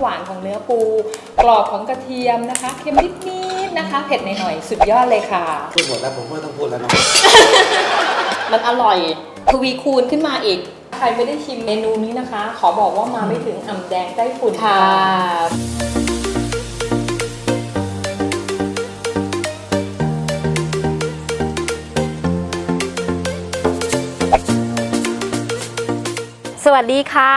หวานของเนื้อปู กรอบของกระเทียมนะคะ เค็มนิดๆนะคะ เผ็ดหน่อยๆ สุดยอดเลยค่ะ พูดหมดแล้วผมไม่ต้องพูดแล้วเนาะ มันอร่อยทวีคูณขึ้นมาอีก ใครไม่ได้ชิมเมนูนี้นะคะ ขอบอกว่ามาไม่ถึงอ่ำแดงใต้ฝุ่นค่ะ สวัสดีค่ะ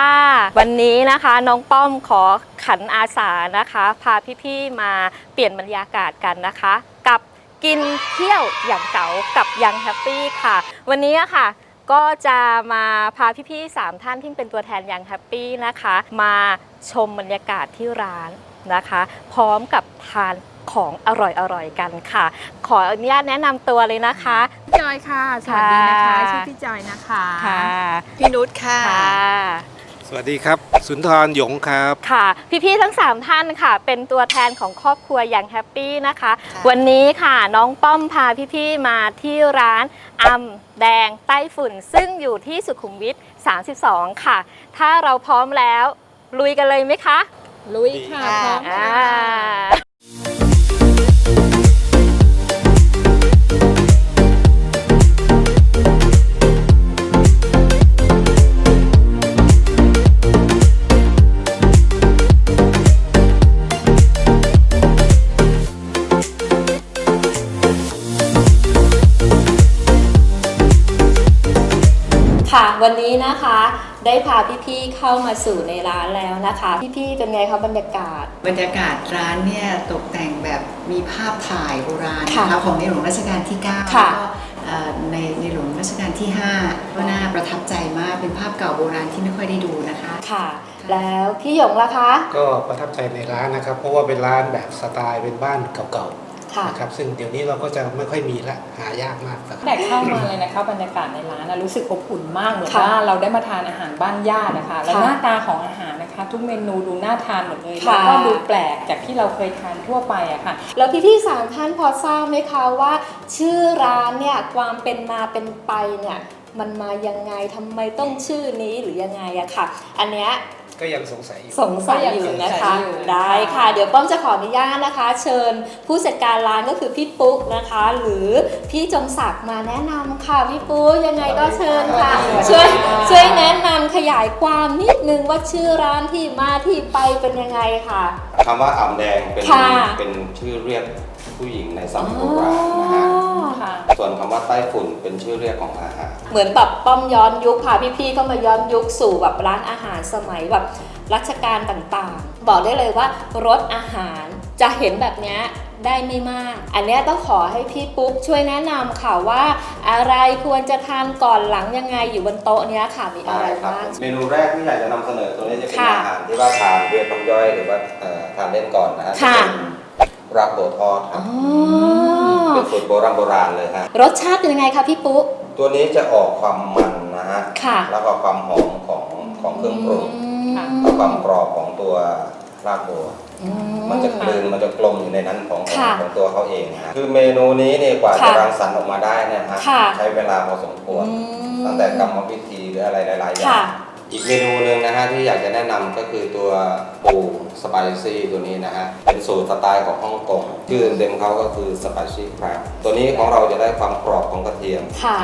วันนี้นะคะน้องป้อมขอขันอาสานะคะ พาพี่ๆมาเปลี่ยนบรรยากาศกันนะคะ กับกินเที่ยวอย่างเก๋ากับยังแฮปปี้ค่ะ วันนี้ค่ะก็จะมาพาพี่ๆสามท่านที่เป็นตัวแทนยังแฮปปี้นะคะ มาชมบรรยากาศที่ร้านนะคะ พร้อมกับทาน ของอร่อยๆกันค่ะ ขออนุญาตแนะนำตัวเลยนะคะ จอยค่ะ สวัสดีนะคะค่ะ ชื่อพี่จอยนะคะค่ะพี่นุชค่ะ ค่ะสวัสดีครับ สุนทรหยงครับ ค่ะ พี่ๆทั้ง 3 ท่านค่ะ เป็นตัวแทนของครอบครัวอย่างแฮปปี้นะคะ ค่ะ วันนี้ค่ะน้องป้อมพาพี่ๆมาที่ร้านอำแดงใต้ฝุ่น ซึ่งอยู่ที่สุขุมวิท32 ค่ะ ถ้าเราพร้อมแล้วลุยกันเลยไหมคะ ลุยค่ะค่ะพร้อมอ่า วันนี้นะคะได้พาพี่ๆเข้ามาสู่ในร้านแล้วนะคะ พี่ๆเป็นไงคะบรรยากาศ บรรยากาศร้านเนี่ยตกแต่งแบบมีภาพถ่ายโบราณค่ะนะคะของในหลวงรัชกาลที่9แล้วค่ะก็เอ่อในในหลวงรัชกาลที่ 5 ก็น่าประทับใจมากเป็นภาพเก่าโบราณที่ไม่ค่อยได้ดูนะคะค่ะ แล้วพี่หยงล่ะคะ ก็ประทับใจในร้านนะครับ เพราะว่าเป็นร้านแบบสไตล์เป็นบ้านเก่าค่ะๆ นะครับซึ่งเดี๋ยวนี้เราก็จะไม่ค่อยมีละหายากมากครับแต่เข้ามาเลยนะคะบรรยากาศในร้านนะรู้สึกอบอุ่นมากเหมือนค่ะว่าเราได้มาทานอาหารบ้านญาตินะคะแล้วค่ะหน้าตาของอาหารนะคะ ทุกเมนูดูน่าทานหมดเลยค่ะแล้วก็ดูแปลกจากที่เราเคยทานทั่วไปอะค่ะ แล้วพี่ๆสามท่านพอทราบไหมคะว่า ชื่อร้านเนี่ยความเป็นมาเป็นไปเนี่ย มันมายังไงทำไมต้องชื่อนี้หรือยังไงอะค่ะ อันเนี้ยก็ยังสงสัยอยู่ สงสัยอยู่นะคะสงสัยอยู่ได้ค่ะ เดี๋ยวป้อมจะขออนุญาตนะคะ เชิญผู้จัดการร้านก็คือพี่ปุ๊กนะคะ หรือพี่จงศักดิ์มาแนะนำค่ะพี่ปุ๊กยังไงก็เชิญค่ะช่วยช่วยแนะนำขยายความนิดนึงว่าชื่อร้านที่มาที่ไปเป็นยังไงค่ะ คำว่าอ่ำแดงเป็นค่ะเป็นชื่อเรียกผู้หญิงในสมัยโบราณนะฮะอ๋อ ค่ะ ส่วนคำว่าใต้ฝุ่นเป็นชื่อเรียกของอาหาร เหมือนแบบป้อมย้อนยุคพาพี่ๆก็มาย้อนยุคสู่แบบร้านอาหารสมัยแบบรัชกาลต่างๆ บอกได้เลยว่ารสอาหารจะเห็นแบบเนี้ยได้ไม่มาก อันเนี้ยต้องขอให้พี่ปุ๊กช่วยแนะนำค่ะว่า อะไรควรจะทานก่อนหลังยังไงอยู่บนโต๊ะเนี้ยค่ะมีอะไรได้ครับบ้าง เมนูแรกที่อยากจะนำเสนอตัวนี้จะเป็นค่ะอาหารที่ว่าทานเพื่อต้มย่อยหรือว่าเอ่อทานเล่นก่อนนะฮะค่ะ จะเป็นรักโบทอดคอ๋รัอบ เป็นสูตรโบราณโบราณเลยฮะ รสชาติเป็นยังไงคะพี่ปุ๊กตัวนี้จะออกความมันนะฮะ ค่ะ แล้วก็ความหอมของของเครื่องปรุงค่ะ แล้วความกรอบของตัวรากบัว อื มันจะกลืนมันจะกลมอยู่ในนั้นของของค่ะของตัวเขาเองนะฮะคือเมนูนี้เนี่ยกว่าค่ะจะรังสรรค์ออกมาได้เนี่ยฮะค่ะ ใช้เวลาพอสมควร อืม ตั้งแต่กรรมวิธีหรืออะไรหลายๆอย่าค่ะ ง อีกเมนูหนึ่งนะฮะที่อยากจะแนะนำก็คือตัวปูสไปซี่ตัวนี้นะฮะ เป็นสูตรสไตล์ของฮ่องกงชื่อเต็มเขาก็คือสไปซี่ครับตัวนี้ของเราจะได้ความกรอบของกระเทียม ค่ะ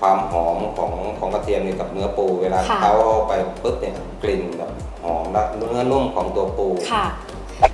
ความหอมของของกระเทียมนี่กับเนื้อปูเวลาค่ะ เขาเอาไปปุ๊บเนี่ยกลิ่นแบบหอมและเนื้อนุ่มของตัวปู ค่ะ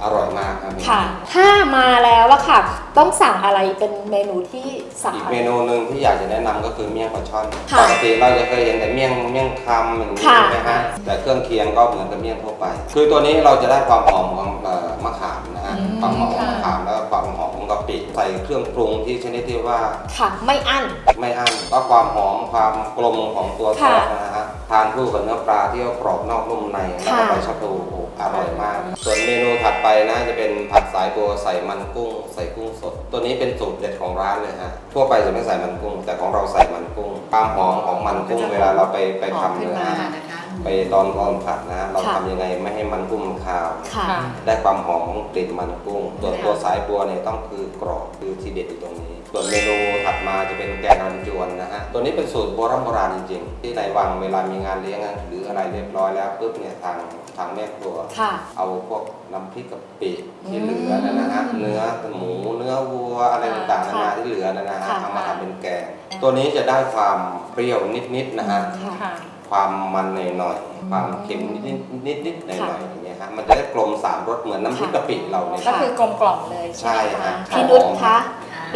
อร่อยมากครับค่ะ ถ้ามาแล้วอะค่ะ ต้องสั่งอะไรเป็นเมนูที่สั่ง อีกอะไรเมนูหนึ่งที่อยากจะแนะนำก็คือเมี่ยงปลาช่อนค่ะปกติเราจะเคยเห็นแต่เมี่ยงเมี่ยงคำอย่างนี้ค่ะ ใช่ไหมฮะแต่เครื่องเคียงก็เหมือนกับเมี่ยงทั่วไป คือตัวนี้เราจะได้ความหอมของเอ่อมะขามนะฮะอืมความหอมของค่ะมะขามแล้วก็ความหอมของกะปิใส่เครื่องปรุงที่ชนิดที่ว่าค่ะ ไม่อั้น ไม่อั้นก็ความหอมความกลมของตัวซอค่ะสนะฮะทานคู่กับเนื้อปลาที่กรอบนอกนุ่มในแล้วก็ค่ะ ใบชะพลูโอ้โห อร่อยมาก ส่วนเมนูถัดไปนะจะเป็นผัดสายบัวใส่มันกุ้ง ใส่กุ้งสด ตัวนี้เป็นสูตรเด็ดของร้านเลยฮะทั่วไปจะไม่ใส่มันกุ้ง แต่ของเราใส่มันกุ้งความหอมของมันกุ้งเวลาเราไปไปหอมทำขึ้นเนื้อมาฮะนะคะไปตอนตอนผัดนะ เราค่ะทำยังไงไม่ให้มันกุ้งมันคาวค่ะค่ะได้ความหอมของกลิ่นมันกุ้งส่วนตัวสายบัวเนี่ยต้องคือกรอบคือทีเด็ดอยู่ตรงนี้ ส่วนเมนูถัดมาจะเป็นแกงรันจวนนะฮะ ตัวนี้เป็นสูตรโบราณโบราณจริงๆ ที่ในวังเวลามีงานเลี้ยงหรืออะไรเรียบร้อยแล้วปุ๊บเนี่ยทางทางแม่ครัว ค่ะ เอาพวกน้ำพริกกะปิที่เหลือนะนะฮะ เนื้อหมูเนื้อวัวอะไรต่างๆนานาที่เหลือนะนะฮะค่ะเอามาทำเป็นแกง ตัวนี้จะได้ความเปรี้ยวนิดๆนะฮะ ค่ะ ความมันหน่อยๆความเค็มนิดๆนิดๆหน่อยๆอย่างเงี้ยฮะ มันจะได้กลมสามรสเหมือนน้ำพริกกะปิเราเนี่ย ก็คือกลมกล่อมเลยใช่ใช่ไหมฮะคะพี่นุชคะ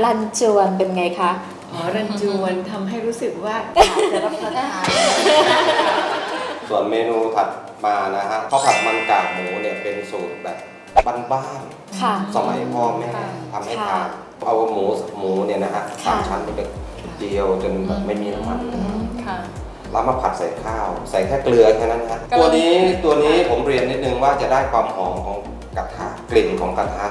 รันจวนเป็นไงคะ อ๋อรันจวนทำให้รู้สึกว่าอยากจะรับประทานส่วนเมนูถัดมานะฮะข้าวผัดมันกากหมูเนี่ยเป็นสูตรแบบบ้านค่ะ ๆสมัยพ่อแม่ทำให้ทานเอาหมูหมูเนี่ยนะฮะสามชั้นไปเจียวจนแบบไม่มีน้ำมันค่ะ แล้วมาผัดใส่ข้าว ใส่แค่เกลือแค่นั้นฮะกำลัง ตัวนี้ตัวนี้ผมเรียนนิดนึงว่าจะได้ความหอมของกระทะกลิ่นของกระทะ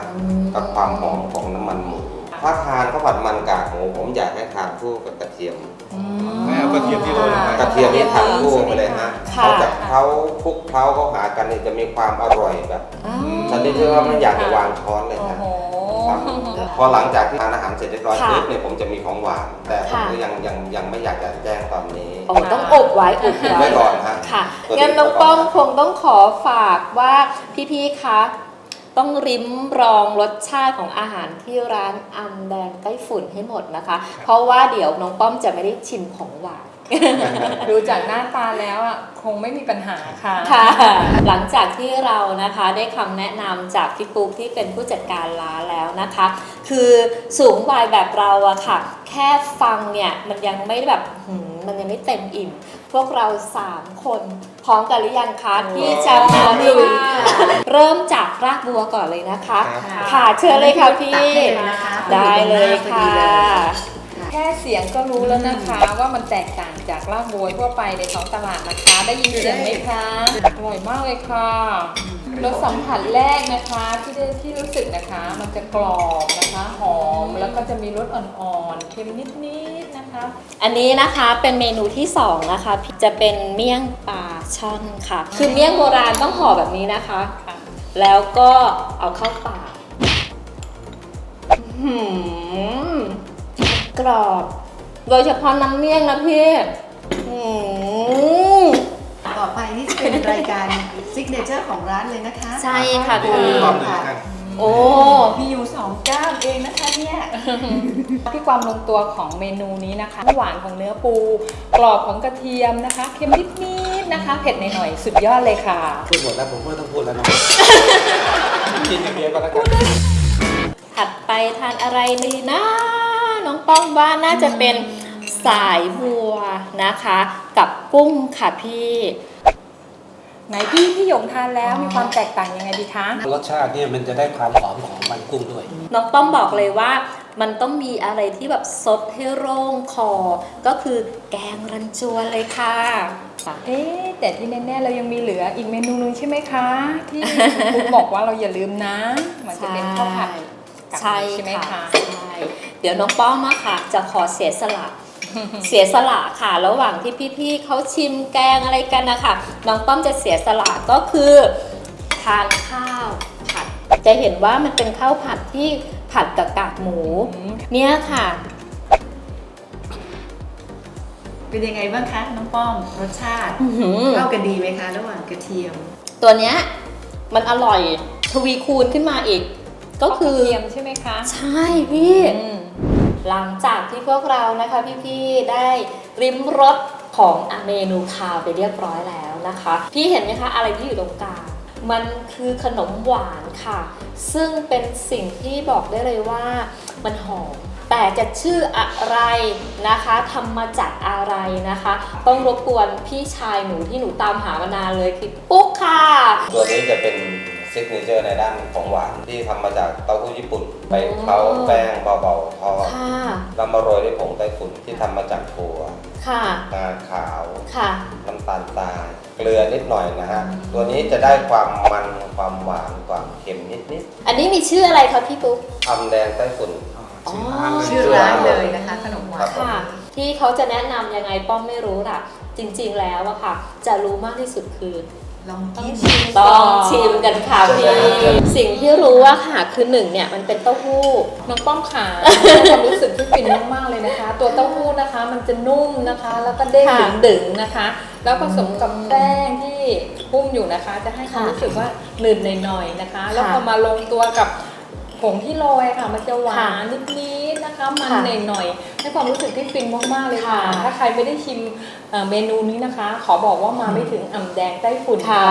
กับความหอมของน้ำมันหมู ถ้าทานข้าวผัดมันกากหมูผมอยากให้ทานคู่กับกระเทียมไม่เอากระเทียมที่โรยลงไป กระเทียมนี่ทานคู่ไปเลยฮะค่ะ เขาจากเขาคลุกเคล้าเขาหากันเนี่ยจะมีความอร่อยแบบชนิดที่ว่าไม่อยากจะวางช้อนเลยโอ้ฮะโห ครับพอหลังจากที่ทานอาหารเสร็จเรียบร้อยค่ะปุ๊บเนี่ยผมจะมีของหวาน แต่ผมค่ะ ก็ยังยังยังไม่อยากจะแจ้งตอนนี้โอ้ต้องอบไว้อบไว้ไว้ก่อนฮะ ค่ะตัวนี้งั้นน้องป้อมคงต้องขอฝากว่าพี่ๆคะ ต้องริมรองรสชาติของอาหารที่ร้านอันแดงไต้ฝุ่นให้หมดนะคะ เพราะว่าเดี๋ยวน้องป้อมจะไม่ได้ชิมของหวานดูจากหน้าตาแล้วอะคงไม่มีปัญหาค่ะค่ะ หลังจากที่เรานะคะได้คำแนะนำจากพี่ปุ๊กที่เป็นผู้จัดการร้านแล้วนะคะ คือสูงวัยแบบเราอะค่ะ แค่ฟังเนี่ยมันยังไม่แบบหืม มันยังไม่เต็มอิ่ม พวกเราสามคนพร้อมกันหรือยังคะที่จะมาลุยเริ่มจากรากบัวก่อนเลยนะคะครับค่ะเชิญเลยค่ะพี่ตักให้เลยนะคะได้เลยค่ะ แค่เสียงก็รู้แล้วนะคะว่ามันแตกต่างจากรากบัวทั่วไปในท้องตลาดนะคะ ได้ยินเสียงไหมคะ อร่อยมากเลยค่ะ รสสัมผัสแรกนะคะที่ได้ที่รู้สึกนะคะ มันจะกรอบนะคะหอมแล้วก็จะมีรสอ่อนๆเค็มนิดๆนะคะ อันนี้นะคะเป็นเมนูที่สองนะคะจะเป็นเมี่ยงปลาช่อนค่ะ คือเมี่ยงโบราณต้องห่อแบบนี้นะคะ ค่ะ แล้วก็เอาเข้าปากหืมกรอบ โดยเฉพาะน้ำเมี่ยงนะพี่หืมต่อไปนี่จะเป็นรายการ ซิกเนเจอร์ของร้านเลยนะคะใช่ค่ะนี่พี่คือความเหนือกัน โอ้ มีอยู่สองก้ามเองนะคะเนี่ย ที่ความลงตัวของเมนูนี้นะคะหวานของเนื้อปู กรอบของกระเทียมนะคะ เค็มนิดๆนะคะ เผ็ดหน่อยๆสุดยอดเลยค่ะ พูดหมดแล้วผมไม่ต้องพูดแล้วนะกินอย่างเดียวก็แล้วกันถัดไปทานอะไรดีนะ น้องป้องว่าน่าจะเป็นสายบัวนะคะ กับกุ้งค่ะพี่ ไหนพี่พี่หยงทานแล้วมีความแตกต่างยังไงดีคะรสชาติเนี่ยมันจะได้ความหอมของมันกุ้งด้วยน้องป้อมบอกเลยว่ามันต้องมีอะไรที่แบบซดให้โร่งคอ ก็คือแกงรันจวนเลยค่ะ เอ๊ะแต่ที่แน่ๆเรายังมีเหลืออีกเมนูนึงใช่ไหมคะ ที่คุณบอกว่าเราอย่าลืมนะมันจะเป็นข้าวผัดกับใช่ใช่ไหมค่ะคะใช่เดี๋ยวน้องป้อมอะค่ะ จะขอเสียสละ เสียสละค่ะ ระหว่างที่พี่ๆเขาชิมแกงอะไรกันนะคะน้องป้อมจะเสียสละก็คือทานข้าวผัด จะเห็นว่ามันเป็นข้าวผัดที่ผัดกับกากหมู เนี่ยค่ะ เป็นยังไงบ้างคะน้องป้อมรสชาติอื้อหือเข้ากันดีไหมคะ ระหว่างกระเทียม ตัวเนี้ยมันอร่อยทวีคูณขึ้นมาอีก ก็คือเทียมใช่ไหมคะ ใช่พี่อืม หลังจากที่พวกเรานะคะพี่ๆได้ริมรสของเมนูคาวไปเรียบร้อยแล้วนะคะ พี่เห็นไหมคะอะไรที่อยู่ตรงกลางมันคือขนมหวานค่ะ ซึ่งเป็นสิ่งที่บอกได้เลยว่ามันหอม แต่จะชื่ออะไรนะคะทำมาจากอะไรนะคะ ต้องรบกวนพี่ชายหนูที่หนูตามหามานานเลยคือปุ๊กค่ะ ตัวนี้จะเป็น ซิกเนเจอร์ในด้านของหวานที่ทำมาจากเต้าหู้ญี่ปุ่น ไปเคล้าแป้งเบาๆทอดค่ะ แล้วมาโรยด้วยผงไต้ฝุ่นที่ทำมาจากถั่วค่ะ งาขาว ค่ะ น้ำตาลทรายเกลือนิดหน่อยนะฮะ ตัวนี้จะได้ความมันความหวานความเค็มนิดอันนี้มีชื่ออะไรคะพี่ปุ๊ก ๆทำแดงไต้ฝุ่น อ๋อ ชื่อร้านเลยนะคะขนมหวาครันบผมค่ะ ที่เขาจะแนะนำยังไงป้อมไม่รู้ล่ะ จริงๆแล้วอะค่ะ จะรู้มากที่สุดคือ ลองต้องกินชิมต้องชิมกันค่ะพี่ สิ่งที่รู้ว่าค่ะคือหนึ่งเนี่ยมันเป็นเต้าหู้ น้องป้อมขาความรู้สึกที่ฟินมากๆเลยนะคะ ตัวเต้าหู้นะคะมันจะนุ่มนะคะ แล้วก็เด้งค่ะดึงๆนะคะ แล้วผสมกับแป้งที่หุ้มอยู่นะคะ จะให้ความค่ะรู้สึกว่าหนืดหน่อยๆนะคะ แล้วค่ะพอมาลงตัวกับ ผงที่โรยค่ะ มันจะหวาค่ะนนิดๆนะคะ มันค่ะหน่อยๆให้ความรู้สึกที่ฟินมากๆเลยค่ะค่ะถ้าใครไม่ได้ชิมเอ่อเมนูนี้นะคะ ขอบอกว่ามาไม่ถึงอ่ำแดงใต้ฝุ่นค่ะ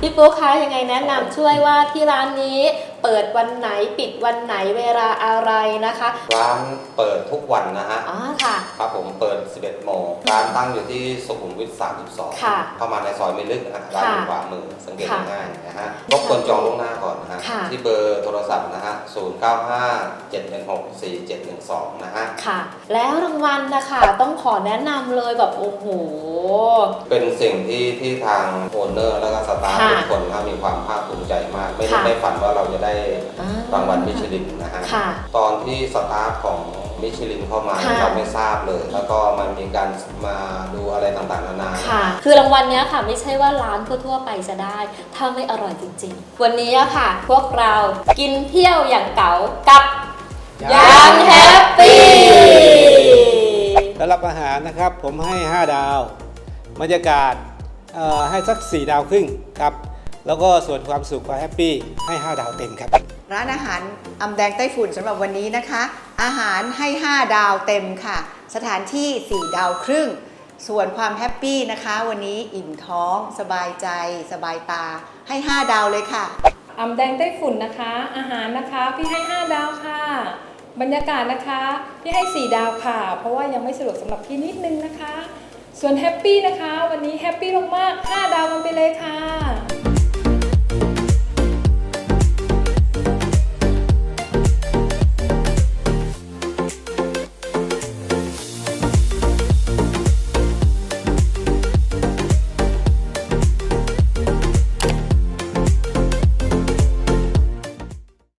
พี่ปุ๊กคะยังไงแนะนำช่วยว่าที่ร้านนี้ เปิดวันไหนปิดวันไหนเวลาอะไรนะคะ ร้านเปิดทุกวันนะฮะ อ๋อค่ะ ครับผมเปิด 11 โมง ร้านตั้งอยู่ที่สุขุมวิท 32 ค่ะเข้ามาในซอยไม่ลึกนะฮะร้านอยู่ขวามือสังเกตได้ง่ายนะฮะรบกวนจองล่วงหน้าก่อนนะฮะ ค่ะ ที่เบอร์โทรศัพท์นะฮะ 0957164712 นะฮะ ค่ะ แล้วรางวัลนะคะต้องขอแนะนำเลยแบบโอ้โห เป็นสิ่งที่ที่ทางโอนเนอร์ แล้วก็สตาฟค่ะทุกคนนะมีความภาคภูมิใจมาก ไม่ได้ค่ะ ไม่ฝันว่าเราจะได้อ่รางวัลมิชลินนะฮะค่ะตอนที่สตาฟของมิชลินเข้ามาค่ะ เราไม่ทราบเลย แล้วก็มันมีการมาดูอะไรต่างๆนานา ค่ะ คือรางวัลเนี้ยค่ะไม่ใช่ว่าร้านทั่วๆไปจะได้ ถ้าไม่อร่อยจริงๆ วันนี้อะค่ะ พวกเรากินเที่ยวอย่างเก๋ากับยังแฮปปี้สำหรับอาหารนะครับผมให้ 5 ดาว บรรยากาศเอ่อให้สัก 4 ดาวครึ่งครับ แล้วก็ส่วนความสุขความแฮปปี้ให้ 5 ดาวเต็มครับ ร้านอาหารอำแดงไต้ฝุ่นสำหรับวันนี้นะคะ อาหารให้ 5 ดาวเต็มค่ะ สถานที่ 4 ดาวครึ่ง ส่วนความแฮปปี้นะคะ วันนี้อิ่มท้อง สบายใจ สบายตาให้ 5 ดาวเลยค่ะอ่ำแดงไต้ฝุ่นนะคะ อาหารนะคะพี่ให้ 5 ดาวค่ะ บรรยากาศนะคะพี่ให้ 4 ดาวค่ะ เพราะว่ายังไม่สะดวกสำหรับพี่นิดนึงนะคะ ส่วนแฮปปี้นะคะ วันนี้แฮปปี้มากๆ5ดาวกันไปเลยค่ะ